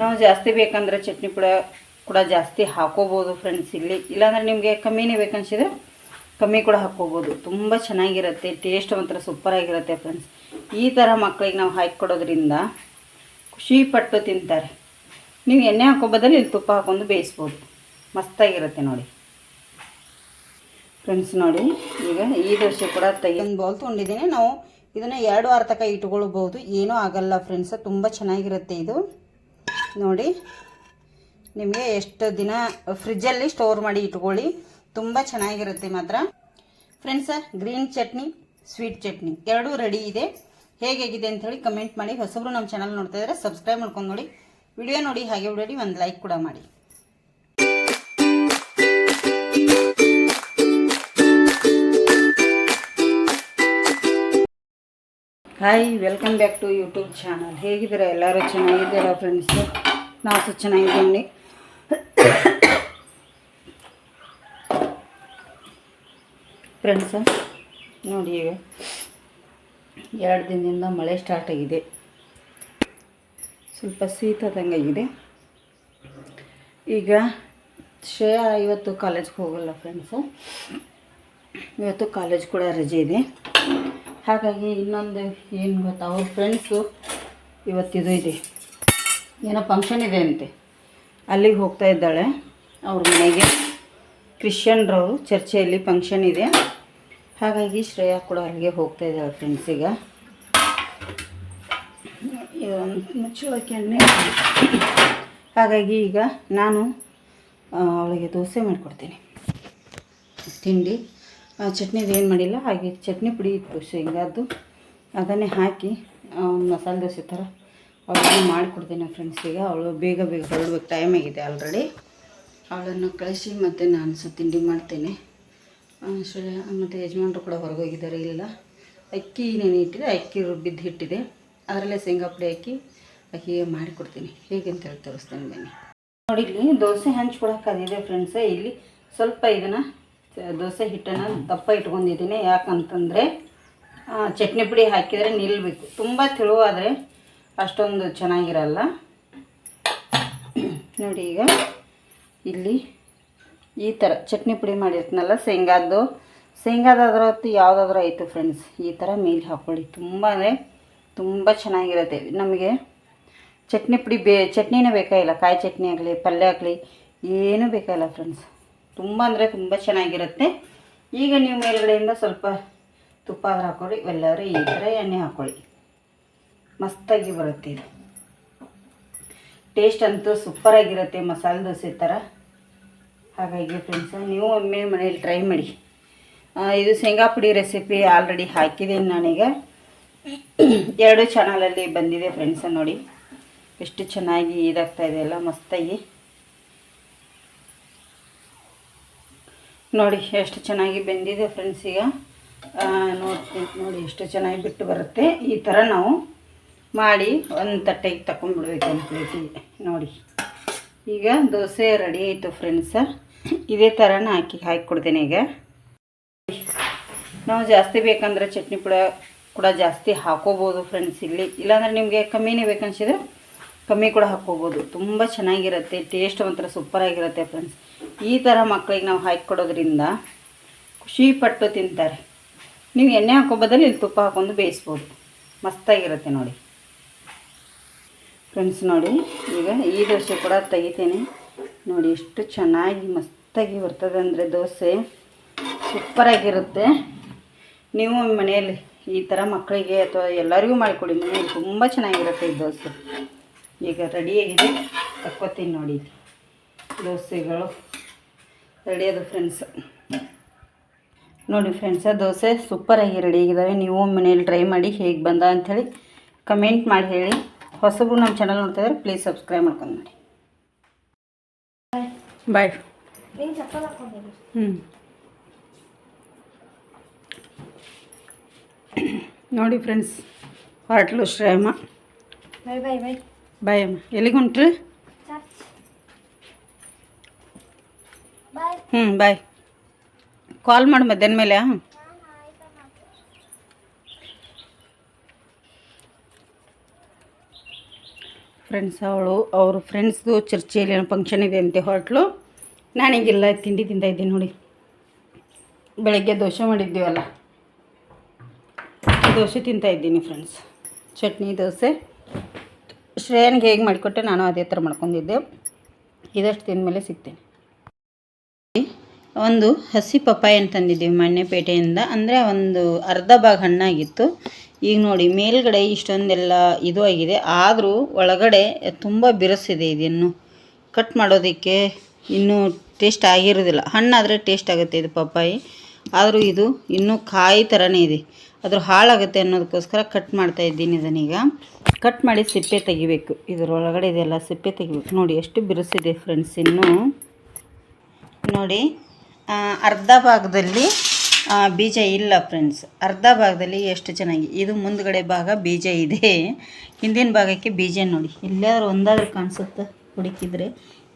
ನಾವು ಜಾಸ್ತಿ ಬೇಕಂದ್ರೆ ಚಟ್ನಿ ಕೂಡ ಕೂಡ ಜಾಸ್ತಿ ಹಾಕೋಬೋದು ಫ್ರೆಂಡ್ಸ್ ಇಲ್ಲಿ. ಇಲ್ಲಾಂದರೆ ನಿಮಗೆ ಕಮ್ಮಿನೇ ಬೇಕನ್ಸಿದ್ರೆ ಕಮ್ಮಿ ಕೂಡ ಹಾಕ್ಕೋಬೋದು ತುಂಬ ಚೆನ್ನಾಗಿರುತ್ತೆ ಟೇಸ್ಟ್ ಒಂಥರ ಸೂಪರಾಗಿರುತ್ತೆ ಫ್ರೆಂಡ್ಸ್ ಈ ಥರ ಮಕ್ಕಳಿಗೆ ನಾವು ಹಾಕಿಕೊಡೋದ್ರಿಂದ ಕೊಡೋದ್ರಿಂದ ಖುಷಿ ಪಟ್ಟು ತಿಂತಾರೆ. ನೀವು ಎಣ್ಣೆ ಹಾಕೋ ಬದಲು ಇಲ್ಲಿ ತುಪ್ಪ ಹಾಕೊಂಡು ಬೇಯಿಸ್ಬೋದು. ಮಸ್ತಾಗಿರುತ್ತೆ ನೋಡಿ. ಫ್ರೆಂಡ್ಸ್ ನೋಡಿ, ಈಗ ಈ ದೋಸೆ ಕೂಡ ತೆಗೆದು ಬೌಲ್ ತೊಗೊಂಡಿದ್ದೀನಿ. ನಾವು ಇದನ್ನು ಎರಡು ವಾರ ತನಕ ಇಟ್ಕೊಳ್ಬೋದು ಏನೂ ಆಗಲ್ಲ ಫ್ರೆಂಡ್ಸ್ ತುಂಬ ಚೆನ್ನಾಗಿರುತ್ತೆ ಇದು. ನೋಡಿ, ನಿಮಗೆ ಎಷ್ಟು ದಿನ ಫ್ರಿಜ್ಜಲ್ಲಿ ಸ್ಟೋರ್ ಮಾಡಿ ಇಟ್ಕೊಳ್ಳಿ. ತುಂಬ ಚೆನ್ನಾಗಿರುತ್ತೆ ಮಾತ್ರ. Friends green chutney sweet chutney ಎರಡೂ ರೆಡಿ ಇದೆ. ಹೇಗಿದೆ ಹೇಳಿ ಕಮೆಂಟ್ ಮಾಡಿ. ಹೊಸಬ್ರು ನಮ್ಮ ಚಾನಲ್ ನೋಡ್ತಾ ಇದ್ದಾರೆ ಸಬ್ಸ್ಕ್ರೈಬ್ ಮಾಡ್ಕೊಂಡು ನೋಡಿ. ವಿಡಿಯೋ ನೋಡಿ, ಹಾಗೆ ವಿಡಿಯೋ ಒಂದು ಲೈಕ್ ಕೂಡ ಮಾಡಿ. Hi welcome back to YouTube channel ಹೇಗಿದ್ದೀರಾ ಎಲ್ಲರೂ? ಚೆನ್ನಾಗಿದ್ದೀರಾ ಫ್ರೆಂಡ್ಸು ನಾವು ಸಹ ಚೆನ್ನಾಗಿದ್ದೀನಿ ಫ್ರೆಂಡ್ಸ ನೋಡಿ ಈಗ ಎರಡು ದಿನದಿಂದ ಮಳೆ ಸ್ಟಾರ್ಟ್ ಆಗಿದೆ. ಸ್ವಲ್ಪ ಶೀತದಂಗಾಗಿದೆ ಈಗ ಶ್ರೇಯ ಇವತ್ತು ಕಾಲೇಜ್ಗೆ ಹೋಗಲ್ಲ ಫ್ರೆಂಡ್ಸು ಇವತ್ತು ಕಾಲೇಜ್ ಕೂಡ ರಜೆ ಇದೆ. ಹಾಗಾಗಿ ಇನ್ನೊಂದು ಏನು ಗೊತ್ತಾ, ಅವ್ರ ಫ್ರೆಂಡ್ಸು ಇವತ್ತಿದು ಇದೆ ಏನೋ ಫಂಕ್ಷನ್ ಇದೆ ಅಂತೆ. ಅಲ್ಲಿಗೆ ಹೋಗ್ತಾ ಇದ್ದಾಳೆ. ಅವ್ರ ಮನೆಗೆ. ಕ್ರಿಶ್ಚಿಯನ್ರವರು ಚರ್ಚೆಯಲ್ಲಿ ಫಂಕ್ಷನ್ ಇದೆ. ಹಾಗಾಗಿ ಶ್ರೇಯಾ ಕೂಡ ಅಲ್ಲಿಗೆ ಹೋಗ್ತಾ ಇದ್ದಾಳೆ ಫ್ರೆಂಡ್ಸ್ ಈಗ. ಇದೊಂದು ಮುಚ್ಚಳಕ್ಕೆ ಎಣ್ಣೆ ಹಾಗಾಗಿ ಈಗ ನಾನು ಅವಳಿಗೆ ದೋಸೆ ಮಾಡಿಕೊಡ್ತೀನಿ. ತಿಂಡಿ. ಚಟ್ನಿದು ಏನು ಮಾಡಿಲ್ಲ, ಹಾಗೆ ಚಟ್ನಿ ಪುಡಿ ಇತ್ತು. ಶೇಂಗಾದ್ದು ಅದನ್ನೇ ಹಾಕಿ ಮಸಾಲೆ ದೋಸೆ ಥರ ಅವಳನ್ನು ಮಾಡಿಕೊಡ್ತೀನಿ ಫ್ರೆಂಡ್ಸಿಗೆ ಅವಳು ಬೇಗ ಬೇಗ ಹೊರಡ್ಬೇಕು. ಟೈಮ್ ಆಗಿದೆ ಆಲ್ರೆಡಿ ಅವಳನ್ನು ಕಳಿಸಿ ಮತ್ತು ನಾನು ಸಹ ತಿಂಡಿ ಮಾಡ್ತೇನೆ. ಮತ್ತು ಯಜಮಾನ್ರು ಕೂಡ ಹೊರಗೋಗಿದ್ದಾರೆ ಇಲ್ಲ ಅಕ್ಕಿ ನೆನೆ ಇಟ್ಟಿದೆ? ಅಕ್ಕಿ ರುಬ್ಬಿದ್ದು ಹಿಟ್ಟಿದೆ. ಅದರಲ್ಲೇ ಶೇಂಗಾ ಪುಡಿ ಹಾಕಿ ಅಕ್ಕಿಗೆ ಮಾಡಿಕೊಡ್ತೀನಿ. ಹೇಗೆ ಅಂತ ಹೇಳಿ ತೋರಿಸ್ತೇನೆ ಬನ್ನಿ. ನೋಡಿ, ಇಲ್ಲಿ ದೋಸೆ ಹಂಚ್ಕೊಡೋಕ್ಕಾಗಿದೆ ಫ್ರೆಂಡ್ಸ್ ಇಲ್ಲಿ ಸ್ವಲ್ಪ ಇದನ್ನು ದೋಸೆ ಹಿಟ್ಟನ್ನು ದಪ್ಪ ಇಟ್ಕೊಂಡಿದ್ದೀನಿ. ಯಾಕಂತಂದರೆ ಚಟ್ನಿ ಪುಡಿ ಹಾಕಿದರೆ ನಿಲ್ಲಬೇಕು ತುಂಬ ತಿಳುವಾದರೆ ಅಷ್ಟೊಂದು ಚೆನ್ನಾಗಿರಲ್ಲ. ನೋಡಿ ಈಗ, ಇಲ್ಲಿ ಈ ಥರ ಚಟ್ನಿ ಪುಡಿ ಮಾಡಿರ್ತೀನಲ್ಲ, ಶೇಂಗಾದ್ದು. ಶೇಂಗಾದಾದ್ರೂ ಹೊತ್ತು ಯಾವುದಾದ್ರೂ ಆಯಿತು ಫ್ರೆಂಡ್ಸ್ ಈ ಥರ ಮೇಲೆ ಹಾಕ್ಕೊಳ್ಳಿ ತುಂಬ ಅಂದರೆ ತುಂಬ ಚೆನ್ನಾಗಿರುತ್ತೆ. ನಮಗೆ ಚಟ್ನಿ ಪುಡಿ ಬೇ, ಚಟ್ನಿನೇ ಬೇಕಾಗಿಲ್ಲ ಕಾಯಿ ಚಟ್ನಿ ಆಗಲಿ, ಪಲ್ಯ ಆಗಲಿ, ಏನೂ ಬೇಕಾಗಿಲ್ಲ ಫ್ರೆಂಡ್ಸ್ ತುಂಬ ಅಂದರೆ ತುಂಬ ಚೆನ್ನಾಗಿರುತ್ತೆ. ಈಗ ನೀವು ಮೇಲುಗಡೆಯಿಂದ ಸ್ವಲ್ಪ ತುಪ್ಪ ಆದ್ರೆ ಹಾಕ್ಕೊಳ್ಳಿ ಎಲ್ಲರೂ ಈ ಥರ ಎಣ್ಣೆ ಹಾಕ್ಕೊಳ್ಳಿ ಮಸ್ತಾಗಿ ಬರುತ್ತೆ ಇದು. ಟೇಸ್ಟ್ ಅಂತೂ ಸೂಪರಾಗಿರುತ್ತೆ ಮಸಾಲೆ ದೋಸೆ ಥರ ಹಾಗಾಗಿ ಫ್ರೆಂಡ್ಸ್ ನೀವು ಒಮ್ಮೆ ಮನೇಲಿ ಟ್ರೈ ಮಾಡಿ. ಇದು ಶೇಂಗಾ ಪುಡಿ ರೆಸಿಪಿ ಆಲ್ರೆಡಿ ಹಾಕಿದ್ದೀನಿ ನಾನೀಗ. ಎರಡು ಚಾನಲಲ್ಲಿ ಬಂದಿದೆ ಫ್ರೆಂಡ್ಸ ನೋಡಿ. ಎಷ್ಟು ಚೆನ್ನಾಗಿ ಇದಾಗ್ತಾ ಇದೆ ಎಲ್ಲ ಮಸ್ತಾಗಿ. ನೋಡಿ, ಎಷ್ಟು ಚೆನ್ನಾಗಿ ಬೆಂದಿದೆ ಫ್ರೆಂಡ್ಸ್ ಈಗ. ನೋಡ್ತೀನಿ, ನೋಡಿ ಎಷ್ಟು ಚೆನ್ನಾಗಿ ಬಿಟ್ಟು ಬರುತ್ತೆ. ಈ ಥರ ನಾವು ಮಾಡಿ ಒಂದು ತಟ್ಟೆಗೆ ತಗೊಂಡ್ಬಿಡ್ಬೇಕು ಒಂದು ಪ್ಲೇಟಿಗೆ. ನೋಡಿ, ಈಗ ದೋಸೆ ರೆಡಿ ಆಯಿತು ಫ್ರೆಂಡ್ಸ ಇದೇ ಥರನ ಹಾಕಿ ಹಾಕಿ ಕೊಡ್ತೀನಿ ಈಗ. ನಾವು ಜಾಸ್ತಿ ಬೇಕಂದ್ರೆ ಚಟ್ನಿ ಕೂಡ ಕೂಡ ಜಾಸ್ತಿ ಹಾಕೋಬೋದು ಫ್ರೆಂಡ್ಸ್ ಇಲ್ಲಿ. ಇಲ್ಲಾಂದ್ರೆ ನಿಮಗೆ ಕಮ್ಮಿನೇ ಬೇಕನ್ಸಿದ್ರೆ ಕಮ್ಮಿ ಕೂಡ ಹಾಕ್ಕೋಬೋದು. ತುಂಬ ಚೆನ್ನಾಗಿರುತ್ತೆ ಟೇಸ್ಟ್ ಒಂಥರ ಸೂಪರಾಗಿರುತ್ತೆ ಫ್ರೆಂಡ್ಸ್ ಈ ಥರ ಮಕ್ಕಳಿಗೆ ನಾವು ಹಾಕಿ ಕೊಡೋದ್ರಿಂದ ಖುಷಿ ಪಟ್ಟು ತಿಂತಾರೆ. ನೀವು ಎಣ್ಣೆ ಹಾಕೋ ಬದಲು ಇಲ್ಲಿ ತುಪ್ಪ ಹಾಕೊಂಡು ಬೇಯಿಸ್ಬೋದು. ಮಸ್ತಾಗಿರುತ್ತೆ ನೋಡಿ. ಫ್ರೆಂಡ್ಸ್ ನೋಡಿ, ಈಗ ಈ ದೋಸೆ ಕೂಡ ತೆಗಿತೀನಿ. ನೋಡಿ ಎಷ್ಟು ಚೆನ್ನಾಗಿ ಮಸ್ತಾಗಿ ಬರ್ತದೆ ಅಂದರೆ ದೋಸೆ ಸೂಪರಾಗಿರುತ್ತೆ ನೀವು ಮನೆಯಲ್ಲಿ ಈ ಥರ ಮಕ್ಕಳಿಗೆ ಅಥವಾ ಎಲ್ಲರಿಗೂ ಮಾಡಿಕೊಡಿ. ಮನೆಯಲ್ಲಿ ತುಂಬ ಚೆನ್ನಾಗಿರುತ್ತೆ ಈ ದೋಸೆ. ಈಗ ರೆಡಿಯಾಗಿದೆ ತಕ್ಕೋತೀನಿ ನೋಡಿ. ದೋಸೆಗಳು. ರೆಡಿಯಾದ ಫ್ರೆಂಡ್ಸ್ ನೋಡಿ ಫ್ರೆಂಡ್ಸ ದೋಸೆ ಸೂಪರಾಗಿ ರೆಡಿ ಆಗಿದ್ದಾವೆ ನೀವು ಮನೇಲಿ ಟ್ರೈ ಮಾಡಿ ಹೇಗೆ ಬಂದ ಅಂಥೇಳಿ ಕಮೆಂಟ್ ಮಾಡಿ ಹೇಳಿ. ಹೊಸಬ್ರು ನಮ್ಮ ಚಾನಲ್ ನೋಡ್ತಾ ಇದ್ದಾರೆ ಪ್ಲೀಸ್ ಸಬ್ಸ್ಕ್ರೈಬ್ ಮಾಡ್ಕೊಂಡು ನೋಡಿ. ಬಾಯ್ ಹ್ಞೂ ನೋಡಿ ಫ್ರೆಂಡ್ಸ್ ಹಾಟ್ಲು ಶ್ರೇಮ. ಬಾಯ್ ಬಾಯ್ ಬೈ ಬಾಯ್ ಅಮ್ಮ. ಎಲ್ಲಿಗೆ ಹೊಂಟ್ರಿ ಹ್ಞೂ ಬಾಯ್. ಕಾಲ್ ಮಾಡಿ ಮಧ್ಯಾಹ್ನ ಮೇಲೆ ಫ್ರೆಂಡ್ಸ್ ಅವಳು, ಅವ್ರ ಫ್ರೆಂಡ್ಸ್ದು ಚರ್ಚೆಯಲ್ಲಿ ಏನೋ ಫಂಕ್ಷನ್ ಇದೆ ಅಂತೆ ಹೊರಟ್ಲು. ನಾನೀಗಿಲ್ಲ ತಿಂಡಿ ತಿಂದ ಇದ್ದೀನಿ ನೋಡಿ. ಬೆಳಗ್ಗೆ ದೋಸೆ ಮಾಡಿದ್ದೀವಲ್ಲ. ದೋಸೆ ತಿಂತಾ ಇದ್ದೀನಿ ಫ್ರೆಂಡ್ಸ್ ಚಟ್ನಿ, ದೋಸೆ. ಶ್ರೇಯನ್ಗೆ ಹೇಗೆ ಮಾಡಿಕೊಟ್ಟೆ ನಾನು ಅದೇ ಥರ ಮಾಡ್ಕೊಂಡಿದ್ದೆ. ಇದಷ್ಟು ತಿಂದಮೇಲೆ ಸಿಗ್ತೇನೆ. ಒಂದು ಹಸಿ ಪಪ್ಪಾಯ ತಂದಿದ್ದೀವಿ ಮಣ್ಣೆ ಪೇಟೆಯಿಂದ. ಅಂದರೆ ಒಂದು ಅರ್ಧ ಭಾಗ ಹಣ್ಣಾಗಿತ್ತು. ಈಗ ನೋಡಿ, ಮೇಲ್ಗಡೆ ಇಷ್ಟೊಂದೆಲ್ಲ ಇದು ಆಗಿದೆ. ಆದರೂ ಒಳಗಡೆ ತುಂಬ ಬಿರಸಿದೆ ಇದನ್ನು. ಕಟ್ ಮಾಡೋದಕ್ಕೆ ಇನ್ನೂ ಟೇಸ್ಟ್ ಆಗಿರೋದಿಲ್ಲ ಹಣ್ಣಾದರೆ ಟೇಸ್ಟ್ ಆಗುತ್ತೆ ಇದು ಪಪ್ಪಾಯಿ. ಆದರೂ ಇದು ಇನ್ನೂ ಕಾಯಿ ಥರನೇ ಇದೆ. ಅದ್ರ ಹಾಳಾಗುತ್ತೆ ಅನ್ನೋದಕ್ಕೋಸ್ಕರ ಕಟ್ ಮಾಡ್ತಾ ಇದ್ದೀನಿ ಇದನ್ನೀಗ. ಕಟ್ ಮಾಡಿ ಸಿಪ್ಪೆ ತೆಗಿಬೇಕು. ಇದರೊಳಗಡೆ ಇದೆಲ್ಲ ಸಿಪ್ಪೆ ತೆಗಿಬೇಕು. ನೋಡಿ, ಎಷ್ಟು ಬಿರುಸಿದೆ ಫ್ರೆಂಡ್ಸ್ ಇನ್ನು. ನೋಡಿ ಅರ್ಧ ಭಾಗದಲ್ಲಿ ಬೀಜ ಇಲ್ಲ ಫ್ರೆಂಡ್ಸ್ ಅರ್ಧ ಭಾಗದಲ್ಲಿ ಎಷ್ಟು ಚೆನ್ನಾಗಿ, ಇದು ಮುಂದ್ಗಡೆ ಭಾಗ ಬೀಜ ಇದೆ. ಹಿಂದಿನ ಭಾಗಕ್ಕೆ ಬೀಜ ನೋಡಿ. ಎಲ್ಲಾದರೂ ಒಂದಾದರೂ ಕಾಣಿಸುತ್ತೆ? ಹುಡುಕಿದ್ರೆ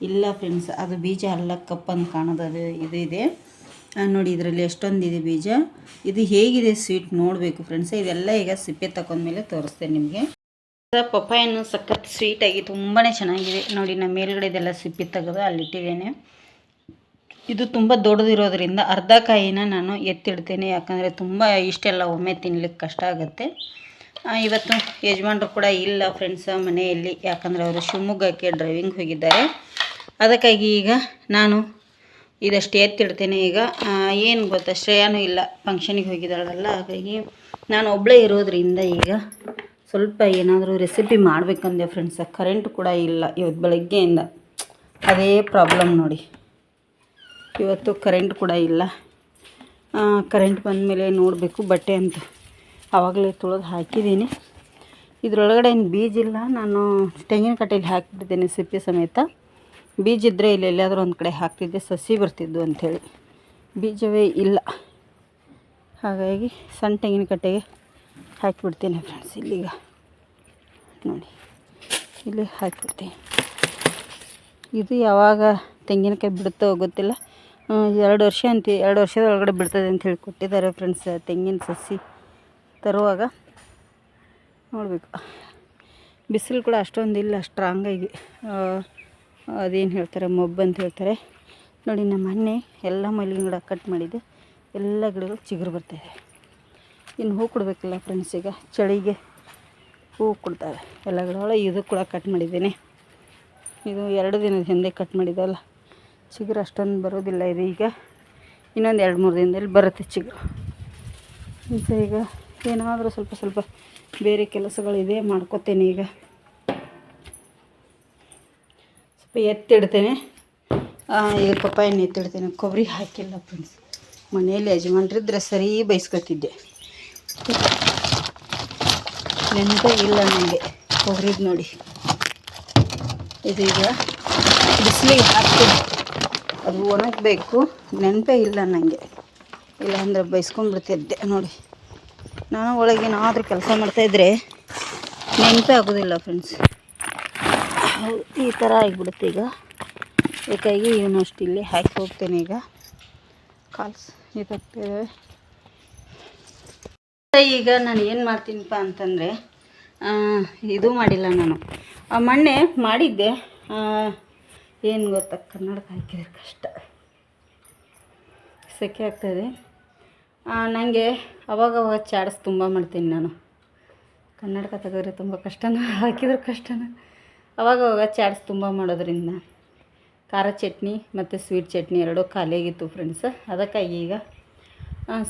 ಇಲ್ಲ ಫ್ರೆಂಡ್ಸ್ ಅದು ಬೀಜ ಅಲ್ಲ ಕಪ್ಪಂದು ಕಾಣೋದು ಇದು ಇದೆ. ನೋಡಿ, ಇದರಲ್ಲಿ ಎಷ್ಟೊಂದಿದೆ ಬೀಜ. ಇದು ಹೇಗಿದೆ ಸ್ವೀಟ್ ನೋಡಬೇಕು ಫ್ರೆಂಡ್ಸ್ ಇದೆಲ್ಲ ಈಗ ಸಿಪ್ಪೆ ತಗೊಂಡ್ಮೇಲೆ ತೋರಿಸ್ತೇನೆ ನಿಮಗೆ. ಪಪ್ಪಾಯನ್ನು ಸಖತ್ ಸ್ವೀಟಾಗಿ ತುಂಬಾ ಚೆನ್ನಾಗಿದೆ. ನೋಡಿ ನಮ್ಮ ಮೇಲ್ಗಡೆ ಇದೆಲ್ಲ ಸಿಪ್ಪೆ ತೆಗೆದು ಅಲ್ಲಿಟ್ಟಿದ್ದೇನೆ. ಇದು ತುಂಬ ದೊಡ್ಡದಿರೋದ್ರಿಂದ ಅರ್ಧ ಕಾಯಿನ ನಾನು ಎತ್ತಿಡ್ತೇನೆ. ಯಾಕಂದರೆ ತುಂಬ ಇಷ್ಟೆಲ್ಲ ಒಮ್ಮೆ ತಿನ್ಲಿಕ್ಕೆ ಕಷ್ಟ ಆಗುತ್ತೆ. ಇವತ್ತು ಯಜಮಾನ್ರು ಕೂಡ ಇಲ್ಲ ಫ್ರೆಂಡ್ಸ್ ಮನೆಯಲ್ಲಿ. ಯಾಕಂದರೆ ಅವರು ಶಿವಮೊಗ್ಗಕ್ಕೆ ಡ್ರೈವಿಂಗ್ ಹೋಗಿದ್ದಾರೆ. ಅದಕ್ಕಾಗಿ ಈಗ ನಾನು ಇದಷ್ಟು ಎತ್ತಿಡ್ತೇನೆ. ಈಗ ಏನು ಗೊತ್ತಾ, ಶ್ರೇಯಾನೂ ಇಲ್ಲ ಫಂಕ್ಷನಿಗೆ ಹೋಗಿದ್ದಾಳಲ್ಲ. ಹಾಗಾಗಿ ನಾನು ಒಬ್ಬಳೇ ಇರೋದ್ರಿಂದ ಈಗ ಸ್ವಲ್ಪ ಏನಾದರೂ ರೆಸಿಪಿ ಮಾಡಬೇಕಂದೆ ಫ್ರೆಂಡ್ಸ್ ಕರೆಂಟ್ ಕೂಡ ಇಲ್ಲ. ಇವತ್ತು ಬೆಳಗ್ಗೆಯಿಂದ ಅದೇ ಪ್ರಾಬ್ಲಮ್ ನೋಡಿ. ಇವತ್ತು ಕರೆಂಟ್ ಕೂಡ ಇಲ್ಲ. ಕರೆಂಟ್ ಬಂದಮೇಲೆ ನೋಡಬೇಕು ಬಟ್ಟೆ ಅಂತ. ಆವಾಗಲೇ ತೊಳೆದು ಹಾಕಿದ್ದೀನಿ. ಇದರೊಳಗಡೆ ಏನು ಬೀಜ ಇಲ್ಲ, ನಾನು ತೆಂಗಿನ ಕಟ್ಟೆಯಲ್ಲಿ ಹಾಕಿಬಿಟ್ಟಿದ್ದೇನೆ ಸಿಪ್ಪೆ ಸಮೇತ. ಬೀಜ ಇದ್ದರೆ ಇಲ್ಲಿ ಎಲ್ಲಾದರೂ ಒಂದು ಕಡೆ ಹಾಕ್ತಿದ್ದೆ, ಸಸಿ ಬರ್ತಿದ್ದು ಅಂಥೇಳಿ ಬೀಜವೇ ಇಲ್ಲ. ಹಾಗಾಗಿ ಸಣ್ಣ ತೆಂಗಿನ ಕಟ್ಟೆಗೆ ಹಾಕಿಬಿಡ್ತೀನಿ ಫ್ರೆಂಡ್ಸ್ ಇಲ್ಲಿಗ. ನೋಡಿ ಇಲ್ಲಿ ಹಾಕಿಬಿಡ್ತೀನಿ. ಇದು ಯಾವಾಗ ತೆಂಗಿನಕಾಯಿ ಬಿಡುತ್ತೋ ಗೊತ್ತಿಲ್ಲ. ಎರಡು ವರ್ಷ ಅಂತ, ಎರಡು ವರ್ಷದ ಒಳಗಡೆ ಬಿಡ್ತದೆ ಅಂತ ಹೇಳಿ ಕೊಟ್ಟಿದ್ದಾರೆ ಫ್ರೆಂಡ್ಸ್ ತೆಂಗಿನ ಸಸಿ ತರುವಾಗ. ನೋಡಬೇಕು. ಬಿಸಿಲು ಕೂಡ ಅಷ್ಟೊಂದು ಇಲ್ಲ ಸ್ಟ್ರಾಂಗಾಗಿ ಅದೇನು ಹೇಳ್ತಾರೆ, ಮೊಬ್ಬು ಅಂತ ಹೇಳ್ತಾರೆ. ನೋಡಿ, ನಮ್ಮ ಮೊನ್ನೆ ಎಲ್ಲ ಮಲ್ಲಿಗೆ ಗಿಡ ಕಟ್ ಮಾಡಿದ್ದೆ ಎಲ್ಲ ಗಿಡಗಳು ಚಿಗುರು ಬರ್ತಾಯಿದೆ ಇನ್ನು ಹೂ ಕೊಡಬೇಕಲ್ಲ ಫ್ರೆಂಡ್ಸ್ ಈಗ. ಚಳಿಗೆ ಹೂ ಕೊಡ್ತಾರೆ. ಎಲ್ಲ ಗಿಡಗಳು ಇದು ಕೂಡ ಕಟ್ ಮಾಡಿದ್ದೀನಿ. ಇದು ಎರಡು ದಿನದ ಹಿಂದೆ ಕಟ್ ಮಾಡಿದ್ದಲ್ಲ ಚಿಗುರು ಅಷ್ಟೊಂದು ಬರೋದಿಲ್ಲ ಇದು ಈಗ. ಇನ್ನೊಂದು ಎರಡು ಮೂರು ದಿನದಲ್ಲಿ ಬರುತ್ತೆ ಚಿಗುರು. ಮತ್ತು ಈಗ ಏನಾದರೂ ಸ್ವಲ್ಪ ಸ್ವಲ್ಪ ಬೇರೆ ಕೆಲಸಗಳಿದೆ ಮಾಡ್ಕೋತೇನೆ ಈಗ. ಸ್ವಲ್ಪ ಎತ್ತಿಡ್ತೇನೆ. ಈಗ ಪಪ್ಪಾಯನ್ನು ಎತ್ತಿಡ್ತೇನೆ. ಕೊಬ್ಬರಿ ಹಾಕಿಲ್ಲ ಫ್ರೆಂಡ್ಸ್ ಮನೆಯಲ್ಲಿ ಯಜಮಾನ್ರಿದ್ರೆ ಸರಿ ಬೈಸ್ಕೊತಿದ್ದೆ. ನೆನಪೇ ಇಲ್ಲ ನನಗೆ ಕೊಬ್ಬರಿದು ನೋಡಿ. ಇದು ಈಗ ಬಿಸಿಲಿಗೆ ಹಾಕ್ತೀನಿ. ಅದು ಒಣಗಬೇಕು. ನೆನಪೇ ಇಲ್ಲ ನನಗೆ ಇಲ್ಲಾಂದರೆ ಬೈಸ್ಕೊಂಡ್ಬಿಡ್ತಿದ್ದೆ ನೋಡಿ. ನಾನು ಒಳಗೇನಾದರೂ ಕೆಲಸ ಮಾಡ್ತಾಯಿದ್ರೆ ನೆನಪೇ ಆಗೋದಿಲ್ಲ ಫ್ರೆಂಡ್ಸ್ ಈ ಥರ ಆಗಿಬಿಡುತ್ತೆ ಈಗ. ಬೇಕಾಗಿ ಇವನು ಇಲ್ಲಿ ಹಾಕಿ ಹೋಗ್ತೇನೆ ಈಗ. ಕಾಲ್ಸ್ ಇದಾಗ್ತಿದ್ದಾವೆ ಈಗ ನಾನು ಏನು ಮಾಡ್ತೀನಪ್ಪ ಅಂತಂದರೆ ಇದು ಮಾಡಿಲ್ಲ ನಾನು. ಮೊನ್ನೆ ಮಾಡಿದ್ದೆ. ಏನು ಗೊತ್ತಾ, ಕನ್ನಡಕ್ಕೆ ಹಾಕಿದ್ರೆ ಕಷ್ಟ. ಸೆಕೆ ಆಗ್ತದೆ. ನನಗೆ ಅವಾಗವಾಗ ಚಾಟ್ಸ್ ತುಂಬ ಮಾಡ್ತೀನಿ ನಾನು. ಕನ್ನಡಕ ತೆಗೆದ್ರೆ ತುಂಬ ಕಷ್ಟನ, ಹಾಕಿದ್ರೆ ಕಷ್ಟನ. ಅವಾಗವಾಗ ಚಾಟ್ಸ್ ತುಂಬ ಮಾಡೋದ್ರಿಂದ ಖಾರ ಚಟ್ನಿ ಮತ್ತು ಸ್ವೀಟ್ ಚಟ್ನಿ ಎರಡೂ ಖಾಲಿಯಾಗಿತ್ತು ಫ್ರೆಂಡ್ಸ್ ಅದಕ್ಕಾಗಿ ಈಗ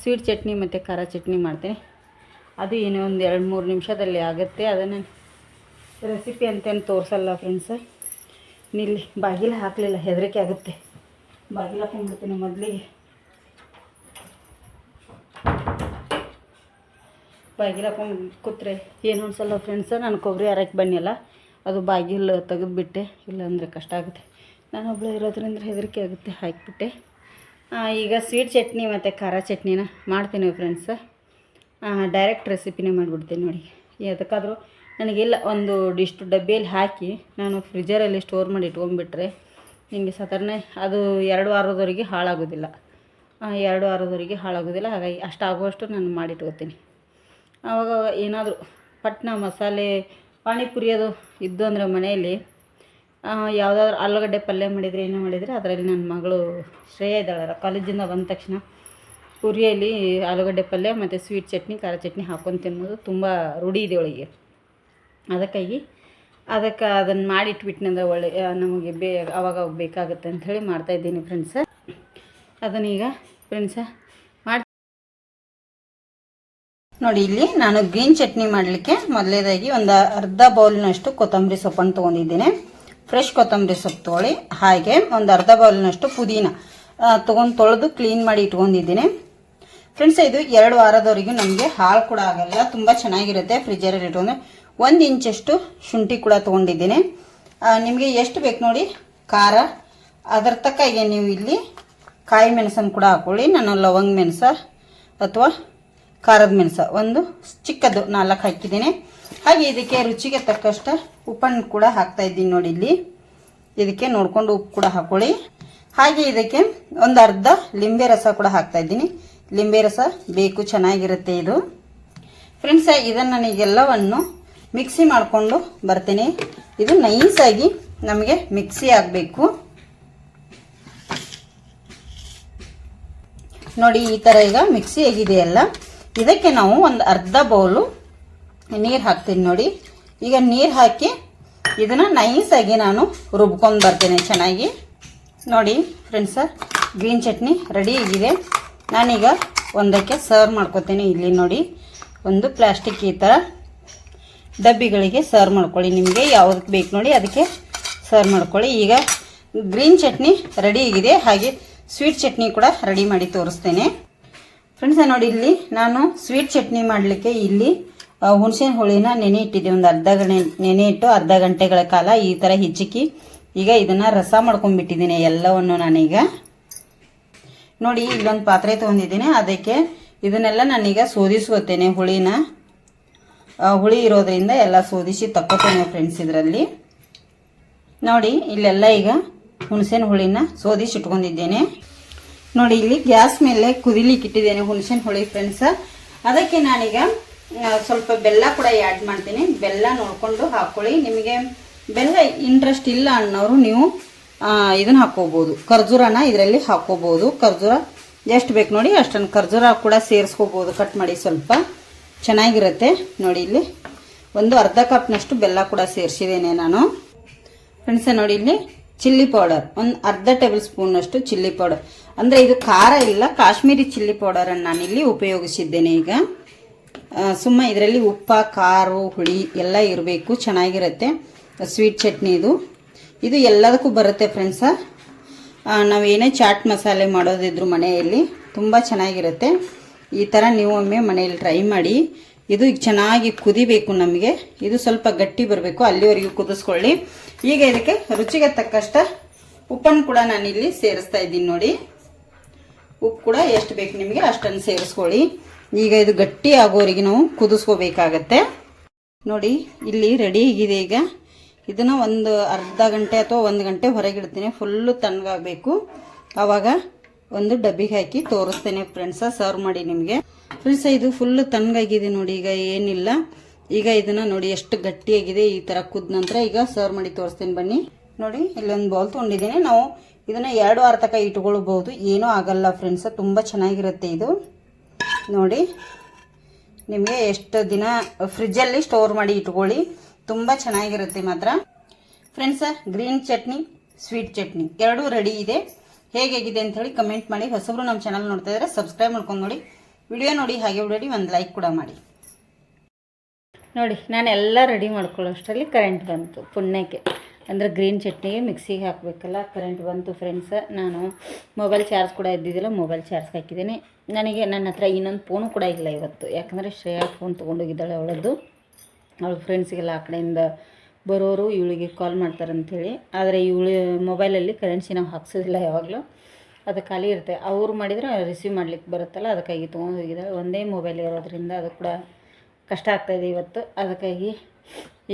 ಸ್ವೀಟ್ ಚಟ್ನಿ ಮತ್ತು ಖಾರ ಚಟ್ನಿ ಮಾಡ್ತೀನಿ. ಅದು ಏನೋ ಒಂದು ಎರಡು ಮೂರು ನಿಮಿಷದಲ್ಲಿ ಆಗುತ್ತೆ. ಅದನ್ನು ರೆಸಿಪಿ ಅಂತೇನು ತೋರಿಸಲ್ಲ ಫ್ರೆಂಡ್ಸ ಇಲ್ಲಿ ಬಾಗಿಲು ಹಾಕಲಿಲ್ಲ, ಹೆದರಿಕೆ ಆಗುತ್ತೆ. ಬಾಗಿಲು ಹಾಕೊಂಡ್ಬಿಡ್ತೀನಿ ಮೊದಲಿಗೆ. ಬಾಗಿಲು ಹಾಕೊಂಡು ಕೂತ್ರೆ ಏನು ಅನ್ಸಲ್ಲ ಫ್ರೆಂಡ್ಸ ನಾನು ಕೊಬ್ಬರಿ ಹರಕ್ಕೆ ಬನ್ನಿಲ್ಲ ಅದು ಬಾಗಿಲು ತೆಗೆದುಬಿಟ್ಟೆ, ಇಲ್ಲಾಂದರೆ ಕಷ್ಟ ಆಗುತ್ತೆ. ನಾನು ಒಬ್ಬಳು ಇರೋದ್ರಿಂದ ಹೆದರಿಕೆ ಆಗುತ್ತೆ, ಹಾಕಿಬಿಟ್ಟೆ. ಈಗ ಸ್ವೀಟ್ ಚಟ್ನಿ ಮತ್ತು ಖಾರ ಚಟ್ನಿನ ಮಾಡ್ತೀನಿ ಫ್ರೆಂಡ್ಸ ಡೈರೆಕ್ಟ್ ರೆಸಿಪಿನೇ ಮಾಡಿಬಿಡ್ತೀನಿ ನೋಡಿ. ಅದಕ್ಕಾದರೂ ನನಗೆಲ್ಲ ಒಂದು ಇಷ್ಟು ಡಬ್ಬಿಯಲ್ಲಿ ಹಾಕಿ ನಾನು ಫ್ರಿಜರಲ್ಲಿ ಸ್ಟೋರ್ ಮಾಡಿ ಇಟ್ಕೊಂಡ್ಬಿಟ್ರೆ ನಿಮಗೆ ಸಾಧಾರಣ ಅದು ಎರಡು ವಾರದವರೆಗೆ ಹಾಳಾಗೋದಿಲ್ಲ. ಎರಡು ವಾರದವರೆಗೆ ಹಾಳಾಗೋದಿಲ್ಲ. ಹಾಗಾಗಿ ಅಷ್ಟಾಗುವಷ್ಟು ನಾನು ಮಾಡಿಟ್ಕೋತೀನಿ ಆವಾಗ ಏನಾದರೂ ಪಟ್ನ, ಮಸಾಲೆ, ಪಾನಿಪುರಿ ಅದು ಇದ್ದು ಅಂದರೆ ಮನೆಯಲ್ಲಿ ಯಾವುದಾದ್ರು ಆಲೂಗಡ್ಡೆ ಪಲ್ಯ ಮಾಡಿದರೆ ಏನೋ ಮಾಡಿದರೆ ಅದರಲ್ಲಿ ನನ್ನ ಮಗಳು ಶ್ರೇಯ ಇದ್ದಾಳಲ್ಲ ಕಾಲೇಜಿಂದ ಬಂದ ತಕ್ಷಣ ಪುರಿಯಲ್ಲಿ ಆಲೂಗಡ್ಡೆ ಪಲ್ಯ ಮತ್ತು ಸ್ವೀಟ್ ಚಟ್ನಿ, ಖಾರ ಚಟ್ನಿ ಹಾಕೊಂಡು ತಿನ್ನೋದು ತುಂಬ ರೂಢಿ ಇದೆ ಒಳಗೆ. ಅದಕ್ಕಾಗಿ ಅದಕ್ಕೆ ಅದನ್ನು ಮಾಡಿಟ್ಬಿಟ್ನಂದ್ರೆ ಒಳ್ಳೆ ನಮಗೆ ಬೇ, ಅವಾಗ ಬೇಕಾಗುತ್ತೆ ಅಂಥೇಳಿ ಮಾಡ್ತಾಯಿದ್ದೀನಿ ಫ್ರೆಂಡ್ಸ ಅದನ್ನೀಗ ಫ್ರೆಂಡ್ಸ ಮಾಡಿ, ನೋಡಿ ಇಲ್ಲಿ ನಾನು ಗ್ರೀನ್ ಚಟ್ನಿ ಮಾಡಲಿಕ್ಕೆ ಮೊದಲೇದಾಗಿ ಒಂದು ಅರ್ಧ ಬೌಲ್ನಷ್ಟು ಕೊತ್ತಂಬರಿ ಸೊಪ್ಪನ್ನು ತೊಗೊಂಡಿದ್ದೀನಿ. ಫ್ರೆಶ್ ಕೊತ್ತಂಬರಿ ಸೊಪ್ಪು ತೊಗೊಳ್ಳಿ. ಹಾಗೆ ಒಂದು ಅರ್ಧ ಬೌಲ್ನಷ್ಟು ಪುದೀನ ತೊಗೊಂಡು ತೊಳೆದು ಕ್ಲೀನ್ ಮಾಡಿ ಇಟ್ಕೊಂಡಿದ್ದೀನಿ. ಫ್ರೆಂಡ್ಸ್ ಇದು ಎರಡು ವಾರದವರೆಗೂ ನಮಗೆ ಹಾಲು ಕೂಡ ಆಗಲ್ಲ. ತುಂಬ ಚೆನ್ನಾಗಿರುತ್ತೆ ಫ್ರಿಜರಲ್ಲಿ ಇಟ್ಕೊಂಡ್ರೆ ಒಂದು ಇಂಚಷ್ಟು ಶುಂಠಿ ಕೂಡ ತೊಗೊಂಡಿದ್ದೀನಿ. ನಿಮಗೆ ಎಷ್ಟು ಬೇಕು ನೋಡಿ? ಖಾರ. ಅದರ ತಕ್ಕಾಗೆ ನೀವು ಇಲ್ಲಿ ಕಾಯಿ ಮೆಣಸನ್ನು ಕೂಡ ಹಾಕೊಳ್ಳಿ. ನಾನು ಲವಂಗ ಮೆಣಸ ಅಥವಾ ಖಾರದ ಮೆಣಸ. ಒಂದು ಚಿಕ್ಕದು ನಾಲ್ಕು ಹಾಕಿದ್ದೀನಿ. ಹಾಗೆ ಇದಕ್ಕೆ ರುಚಿಗೆ ತಕ್ಕಷ್ಟು ಉಪ್ಪನ್ನು ಕೂಡ ಹಾಕ್ತಾ ಇದ್ದೀನಿ ನೋಡಿ ಇಲ್ಲಿ. ಇದಕ್ಕೆ ನೋಡಿಕೊಂಡು ಉಪ್ಪು ಕೂಡ ಹಾಕೊಳ್ಳಿ. ಹಾಗೆ ಇದಕ್ಕೆ ಒಂದು ಅರ್ಧ ಲಿಂಬೆ ರಸ ಕೂಡ ಹಾಕ್ತಾ ಇದ್ದೀನಿ. ಲಿಂಬೆ ರಸ ಬೇಕು, ಚೆನ್ನಾಗಿರುತ್ತೆ ಇದು. ಫ್ರೆಂಡ್ಸ್ ಇದನ್ನು ನನಗೆಲ್ಲವನ್ನು ಮಿಕ್ಸಿ ಮಾಡಿಕೊಂಡು ಬರ್ತೀನಿ. ಇದು ನೈಸಾಗಿ ನಮಗೆ ಮಿಕ್ಸಿ ಆಗಬೇಕು. ನೋಡಿ, ಈ ಥರ ಈಗ ಮಿಕ್ಸಿ ಆಗಿದೆಯಲ್ಲ ಇದಕ್ಕೆ ನಾವು ಒಂದು ಅರ್ಧ ಬೌಲು ನೀರು ಹಾಕ್ತೀನಿ ನೋಡಿ. ಈಗ ನೀರು ಹಾಕಿ ಇದನ್ನು ನೈಸಾಗಿ ನಾನು ರುಬ್ಕೊಂಡು ಬರ್ತೇನೆ ಚೆನ್ನಾಗಿ. ನೋಡಿ ಫ್ರೆಂಡ್ಸ ಗ್ರೀನ್ ಚಟ್ನಿ ರೆಡಿ ಆಗಿದೆ. ನಾನೀಗ ಒಂದಕ್ಕೆ ಸರ್ವ್ ಮಾಡ್ಕೊತೀನಿ. ಇಲ್ಲಿ ನೋಡಿ, ಒಂದು ಪ್ಲಾಸ್ಟಿಕ್ ಈ ಥರ ಡಬ್ಬಿಗಳಿಗೆ ಸರ್ವ್ ಮಾಡ್ಕೊಳ್ಳಿ. ನಿಮಗೆ ಯಾವುದಕ್ಕೆ ಬೇಕು ನೋಡಿ, ಅದಕ್ಕೆ ಸರ್ವ್ ಮಾಡ್ಕೊಳ್ಳಿ. ಈಗ ಗ್ರೀನ್ ಚಟ್ನಿ ರೆಡಿ ಆಗಿದೆ. ಹಾಗೆ ಸ್ವೀಟ್ ಚಟ್ನಿ ಕೂಡ ರೆಡಿ ಮಾಡಿ ತೋರಿಸ್ತೇನೆ. ಫ್ರೆಂಡ್ಸ್ ನೋಡಿ, ಇಲ್ಲಿ ನಾನು ಸ್ವೀಟ್ ಚಟ್ನಿ ಮಾಡಲಿಕ್ಕೆ ಇಲ್ಲಿ ಹುಣಸಿನ ಹುಣಸೆ ಹುಳಿನ ನೆನೆ ಇಟ್ಟಿದ್ದೆ. ಒಂದು ಅರ್ಧ ಗಂಟೆ ನೆನೆ ಇಟ್ಟು ಅರ್ಧ ಗಂಟೆಗಳ ಕಾಲ ಈ ಥರ ಹಿಚ್ಚಿಕ್ಕಿ ಈಗ ಇದನ್ನು ರಸ ಮಾಡ್ಕೊಂಡ್ಬಿಟ್ಟಿದ್ದೀನಿ ಎಲ್ಲವನ್ನು ನಾನೀಗ. ನೋಡಿ ಇಲ್ಲೊಂದು ಪಾತ್ರೆ ತೊಗೊಂಡಿದ್ದೀನಿ. ಅದಕ್ಕೆ ಇದನ್ನೆಲ್ಲ ನಾನೀಗ ಶೋಧಿಸ್ಕೋತೇನೆ ಹುಳಿನ. ಹುಳಿ ಇರೋದ್ರಿಂದ ಎಲ್ಲ ಶೋಧಿಸಿ ತಕ್ಕೋತೇನೆ ಫ್ರೆಂಡ್ಸ್ ಇದರಲ್ಲಿ. ನೋಡಿ, ಇಲ್ಲೆಲ್ಲ ಈಗ ಹುಣಸೆನ ಹುಳಿನ ಶೋಧಿಸಿ ಇಟ್ಕೊಂಡಿದ್ದೇನೆ. ನೋಡಿ, ಇಲ್ಲಿ ಗ್ಯಾಸ್ ಮೇಲೆ ಕುದಿಲಿಕ್ಕೆ ಇಟ್ಟಿದ್ದೇನೆ ಹುಣಸೆನ ಹುಳಿ ಫ್ರೆಂಡ್ಸ್ ಅದಕ್ಕೆ ನಾನೀಗ ಸ್ವಲ್ಪ ಬೆಲ್ಲ ಕೂಡ ಆ್ಯಡ್ ಮಾಡ್ತೀನಿ. ಬೆಲ್ಲ ನೋಡಿಕೊಂಡು ಹಾಕ್ಕೊಳ್ಳಿ ನಿಮಗೆ ಬೆಲ್ಲ ಇಂಟ್ರೆಸ್ಟ್ ಇಲ್ಲ ಅನ್ನೋರು ನೀವು ಇದನ್ನು ಹಾಕ್ಕೋಬೋದು. ಖರ್ಜೂರನ ಇದರಲ್ಲಿ ಹಾಕ್ಕೋಬೋದು. ಖರ್ಜೂರ ಎಷ್ಟು ಬೇಕು ನೋಡಿ ಅಷ್ಟನ್ನು ಖರ್ಜೂರ ಕೂಡ ಸೇರಿಸ್ಕೋಬೋದು ಕಟ್ ಮಾಡಿ ಸ್ವಲ್ಪ. ಚೆನ್ನಾಗಿರುತ್ತೆ ನೋಡಿ ಇಲ್ಲಿ. ಒಂದು ಅರ್ಧ ಕಪ್ನಷ್ಟು ಬೆಲ್ಲ ಕೂಡ ಸೇರಿಸಿದ್ದೇನೆ ನಾನು. ಫ್ರೆಂಡ್ಸ, ನೋಡಿ ಇಲ್ಲಿ ಚಿಲ್ಲಿ ಪೌಡರ್. ಒಂದು ಅರ್ಧ ಟೇಬಲ್ ಸ್ಪೂನಷ್ಟು ಚಿಲ್ಲಿ ಪೌಡರ್. ಅಂದರೆ ಇದು ಖಾರ ಇಲ್ಲ, ಕಾಶ್ಮೀರಿ ಚಿಲ್ಲಿ ಪೌಡರನ್ನು ನಾನಿಲ್ಲಿ ಉಪಯೋಗಿಸಿದ್ದೇನೆ ಈಗ. ಸುಮ್ಮ ಇದರಲ್ಲಿ ಉಪ್ಪ, ಖಾರು, ಹುಳಿ ಎಲ್ಲ ಇರಬೇಕು. ಚೆನ್ನಾಗಿರುತ್ತೆ. ಸ್ವೀಟ್ ಚಟ್ನಿ ಇದು ಇದು ಎಲ್ಲದಕ್ಕೂ ಬರುತ್ತೆ ಫ್ರೆಂಡ್ಸ ಏನೇ ಚಾಟ್ ಮಸಾಲೆ ಮಾಡೋದಿದ್ರು ಮನೆಯಲ್ಲಿ, ತುಂಬ ಚೆನ್ನಾಗಿರುತ್ತೆ. ಈ ಥರ ನೀವು ಒಮ್ಮೆ ಮನೆಯಲ್ಲಿ ಟ್ರೈ ಮಾಡಿ, ಇದು ಚೆನ್ನಾಗಿ ಕುದಿಬೇಕು ನಮಗೆ. ಇದು ಸ್ವಲ್ಪ ಗಟ್ಟಿ ಬರಬೇಕು, ಅಲ್ಲಿವರೆಗೂ ಕುದಿಸ್ಕೊಳ್ಳಿ. ಈಗ ಇದಕ್ಕೆ ರುಚಿಗೆ ತಕ್ಕಷ್ಟ ಉಪ್ಪನ್ನು ಕೂಡ ನಾನಿಲ್ಲಿ ಸೇರಿಸ್ತಾ ಇದ್ದೀನಿ ನೋಡಿ. ಉಪ್ಪು ಕೂಡ ಎಷ್ಟು ಬೇಕು ನಿಮಗೆ ಅಷ್ಟನ್ನು ಸೇರಿಸ್ಕೊಳ್ಳಿ. ಈಗ ಇದು ಗಟ್ಟಿ ಆಗೋವರೆಗೆ ನಾವು ಕುದಿಸ್ಕೋಬೇಕಾಗತ್ತೆ. ನೋಡಿ, ಇಲ್ಲಿ ರೆಡಿ ಆಗಿದೆ ಈಗ. ಇದನ್ನು ಒಂದು ಅರ್ಧ ಗಂಟೆ ಅಥವಾ ಒಂದು ಗಂಟೆ ಹೊರಗಿಡ್ತೀನಿ ಫುಲ್ಲು ತಣ್ಣಗಾಗಬೇಕು. ಆವಾಗ ಒಂದು ಡಬ್ಬಿಗೆ ಹಾಕಿ ತೋರಿಸ್ತೇನೆ ಫ್ರೆಂಡ್ಸ ಸರ್ವ್ ಮಾಡಿ ನಿಮಗೆ. ಫ್ರೆಂಡ್ಸ ಇದು ಫುಲ್ಲು ತಣ್ಣಗಾಗಿದೆ ನೋಡಿ, ಈಗ ಏನಿಲ್ಲ. ಈಗ ಇದನ್ನು ನೋಡಿ ಎಷ್ಟು ಗಟ್ಟಿಯಾಗಿದೆ ಈ ಥರ ಕುದ ನಂತರ ಈಗ ಸರ್ವ್ ಮಾಡಿ ತೋರಿಸ್ತೇನೆ ಬನ್ನಿ. ನೋಡಿ, ಇಲ್ಲೊಂದು ಬೌಲ್ ತೊಗೊಂಡಿದ್ದೀನಿ. ನಾವು ಇದನ್ನು ಎರಡು ವಾರ ತನಕ ಇಟ್ಕೊಳ್ಬೋದು ಏನೂ ಆಗಲ್ಲ ಫ್ರೆಂಡ್ಸ ತುಂಬ ಚೆನ್ನಾಗಿರುತ್ತೆ ಇದು. ನೋಡಿ, ನಿಮಗೆ ಎಷ್ಟು ದಿನ ಫ್ರಿಜ್ಜಲ್ಲಿ ಸ್ಟೋರ್ ಮಾಡಿ ಇಟ್ಕೊಳ್ಳಿ. ತುಂಬ ಚೆನ್ನಾಗಿರುತ್ತೆ ಮಾತ್ರ. Friends green chutney sweet chutney ಎರಡೂ ರೆಡಿ ಇದೆ. ಹೇಗಿದೆ ಅಂತ ಹೇಳಿ ಕಮೆಂಟ್ ಮಾಡಿ. ಹೊಸಬ್ರು ನಮ್ಮ ಚಾನಲ್ ನೋಡ್ತಾ ಇದ್ದಾರೆ ಸಬ್ಸ್ಕ್ರೈಬ್ ಮಾಡ್ಕೊಂಡು ನೋಡಿ. ವಿಡಿಯೋ ನೋಡಿ ಹಾಗೆ ಬಿಡಿ ಒಂದು ಲೈಕ್ ಕೂಡ ಮಾಡಿ. ನೋಡಿ, ನಾನು ಎಲ್ಲ ರೆಡಿ ಮಾಡ್ಕೊಳ್ಳೋಷ್ಟರಲ್ಲಿ ಕರೆಂಟ್ ಬಂತು ಪುಣ್ಯಕ್ಕೆ. ಅಂದರೆ ಗ್ರೀನ್ ಚಟ್ನಿಗೆ ಮಿಕ್ಸಿಗೆ ಹಾಕಬೇಕಲ್ಲ ಕರೆಂಟ್ ಬಂತು ಫ್ರೆಂಡ್ಸ ನಾನು ಮೊಬೈಲ್ ಚಾರ್ಜ್ ಕೂಡ ಇದ್ದಿದ್ದಿಲ್ಲ ಮೊಬೈಲ್ ಚಾರ್ಜ್ ಹಾಕಿದ್ದೀನಿ. ನನಗೆ ನನ್ನ ಹತ್ರ ಇನ್ನೊಂದು ಫೋನು ಕೂಡ ಇಲ್ಲ ಇವತ್ತು. ಯಾಕಂದರೆ ಶ್ರೇಯಾ ಫೋನ್ ತೊಗೊಂಡೋಗಿದ್ದಾಳೆ ಅವಳದ್ದು. ಅವಳ ಫ್ರೆಂಡ್ಸಿಗೆಲ್ಲ ಆ ಕಡೆಯಿಂದ ಬರೋರು ಇವಳಿಗೆ ಕಾಲ್ ಮಾಡ್ತಾರೆ ಅಂಥೇಳಿ ಆದರೆ ಇವಳು ಮೊಬೈಲಲ್ಲಿ ಕರೆನ್ಸಿ ನಾವು ಹಾಕ್ಸೋದಿಲ್ಲ ಯಾವಾಗಲೂ. ಅದು ಖಾಲಿ ಇರುತ್ತೆ. ಅವ್ರು ಮಾಡಿದರೆ ರಿಸೀವ್ ಮಾಡ್ಲಿಕ್ಕೆ ಬರುತ್ತಲ್ಲ ಅದಕ್ಕಾಗಿ ತೊಗೊಂಡು ಒಂದೇ ಮೊಬೈಲ್ ಇರೋದ್ರಿಂದ ಅದು ಕೂಡ ಕಷ್ಟ ಆಗ್ತಾಯಿದೆ ಇವತ್ತು. ಅದಕ್ಕಾಗಿ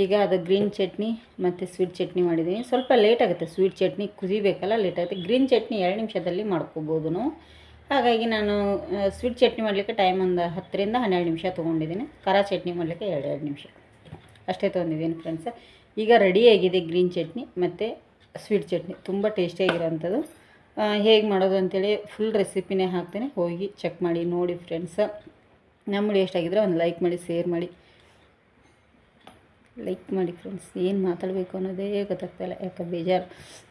ಈಗ ಅದು ಗ್ರೀನ್ ಚಟ್ನಿ ಮತ್ತು ಸ್ವೀಟ್ ಚಟ್ನಿ ಮಾಡಿದ್ದೀನಿ ಸ್ವಲ್ಪ ಲೇಟ್ ಆಗುತ್ತೆ. ಸ್ವೀಟ್ ಚಟ್ನಿ ಕುದಿಬೇಕಲ್ಲ, ಲೇಟ್ ಆಗುತ್ತೆ. ಗ್ರೀನ್ ಚಟ್ನಿ ಎರಡು ನಿಮಿಷದಲ್ಲಿ ಮಾಡ್ಕೋಬೋದು ನಾವು ಹಾಗಾಗಿ ನಾನು ಸ್ವೀಟ್ ಚಟ್ನಿ ಮಾಡಲಿಕ್ಕೆ ಟೈಮ್ ಒಂದು ಹತ್ತರಿಂದ ಹನ್ನೆರಡು ನಿಮಿಷ ತೊಗೊಂಡಿದ್ದೀನಿ. ಖಾರ ಚಟ್ನಿ ಮಾಡಲಿಕ್ಕೆ ಎರಡೆರಡು ನಿಮಿಷ. ಅಷ್ಟೇ ತೊಗೊಂಡಿದ್ದೀನಿ ಫ್ರೆಂಡ್ಸ್ ಈಗ ರೆಡಿಯಾಗಿದೆ ಗ್ರೀನ್ ಚಟ್ನಿ ಮತ್ತು ಸ್ವೀಟ್ ಚಟ್ನಿ. ತುಂಬ ಟೇಸ್ಟಿಯಾಗಿರೋಂಥದ್ದು ಹೇಗೆ ಮಾಡೋದು ಅಂತೇಳಿ ಫುಲ್ ರೆಸಿಪಿನೇ ಹಾಕ್ತೇನೆ. ಹೋಗಿ ಚೆಕ್ ಮಾಡಿ, ನೋಡಿ ಫ್ರೆಂಡ್ಸ್ ನಮ್ಮ ವಿಡಿಯೋ ಇಷ್ಟ ಆಗಿದ್ರೆ ಒಂದು ಲೈಕ್ ಮಾಡಿ ಶೇರ್ ಮಾಡಿ. ಲೈಕ್ ಮಾಡಿ ಫ್ರೆಂಡ್ಸ್ ಏನು ಮಾತಾಡಬೇಕು ಅನ್ನೋದೇ ಗೊತ್ತಾಗ್ತಾಯಿಲ್ಲ ಯಾಕೆ ಬೇಜಾರು.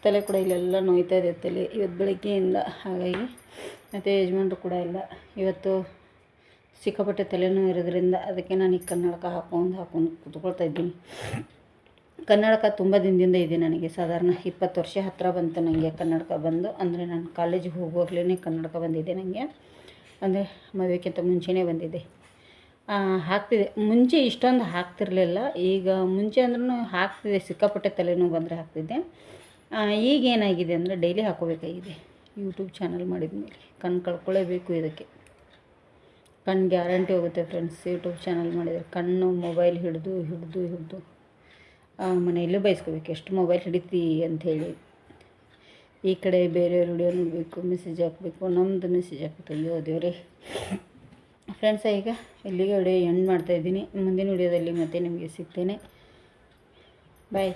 ತಲೆ ಕೂಡ ಇಲ್ಲೆಲ್ಲ ನೋಯ್ತಾ ಇದೆ ತಲೆ ಇವತ್ತು ಬೆಳಗ್ಗೆಯಿಂದ ಹಾಗಾಗಿ ಮತ್ತು ಯಜಮಾನ್ರು ಕೂಡ ಇಲ್ಲ. ಇವತ್ತು ಸಿಕ್ಕಾಪಟ್ಟೆ ತಲೆನೋವು ಇರೋದ್ರಿಂದ ಅದಕ್ಕೆ ನಾನು ಈ ಕನ್ನಡಕ ಹಾಕೊಂಡು ಹಾಕೊಂಡು ಕುತ್ಕೊಳ್ತಾ ಇದ್ದೀನಿ. ಕನ್ನಡಕ ತುಂಬ ದಿನದಿಂದ ಇದೆ ನನಗೆ. ಸಾಧಾರಣ ಇಪ್ಪತ್ತು ವರ್ಷ ಹತ್ತಿರ ಬಂತು ನನಗೆ ಕನ್ನಡಕ ಬಂದು. ಅಂದರೆ ನಾನು ಕಾಲೇಜಿಗೆ ಹೋಗುವಾಗಲೇ ಕನ್ನಡಕ ಬಂದಿದೆ ನನಗೆ. ಅಂದರೆ ಮದುವೆಕ್ಕಿಂತ ಮುಂಚೆನೇ ಬಂದಿದೆ. ಹಾಕ್ತಿದೆ. ಮುಂಚೆ ಇಷ್ಟೊಂದು ಹಾಕ್ತಿರಲಿಲ್ಲ. ಈಗ ಮುಂಚೆ ಅಂದ್ರೂ ಹಾಕ್ತಿದೆ. ಸಿಕ್ಕಾಪಟ್ಟೆ ತಲೆನೋವು ಬಂದರೆ ಹಾಕ್ತಿದ್ದೆ. ಈಗೇನಾಗಿದೆ ಅಂದರೆ ಡೈಲಿ ಹಾಕೋಬೇಕಾಗಿದೆ. ಯೂಟ್ಯೂಬ್ ಚಾನಲ್ ಮಾಡಿದ ಮೇಲೆ ಕಣ್ಣು ಕಳ್ಕೊಳ್ಳೇಬೇಕು ಇದಕ್ಕೆ. ಕಣ್ಣು ಗ್ಯಾರಂಟಿ ಹೋಗುತ್ತೆ ಫ್ರೆಂಡ್ಸ್ ಯೂಟ್ಯೂಬ್ ಚಾನಲ್ ಮಾಡಿದರೆ ಕಣ್ಣು ಮೊಬೈಲ್ ಹಿಡಿದು ಹಿಡಿದು ಹಿಡಿದು. ಮನೆಯಲ್ಲೂ ಬಯಸ್ಕೋಬೇಕು ಎಷ್ಟು ಮೊಬೈಲ್ ಹಿಡಿತಿ ಅಂಥೇಳಿ ಈ ಕಡೆ ಬೇರೆಯವ್ರ ವಿಡಿಯೋ ನೋಡಬೇಕು ಮೆಸೇಜ್ ಹಾಕಬೇಕು ನಮ್ಮದು ಮೆಸೇಜ್ ಹಾಕಬೇಕು. ಅಯ್ಯೋ ದೇವರೇ. ಫ್ರೆಂಡ್ಸ್ ಈಗ ಇಲ್ಲಿಗೆ ವಿಡಿಯೋ ಎಂಡ್ ಮಾಡ್ತಾಯಿದ್ದೀನಿ ಮುಂದಿನ ವಿಡಿಯೋದಲ್ಲಿ ಮತ್ತೆ ನಿಮಗೆ ಸಿಗ್ತೇನೆ. ಬಾಯ್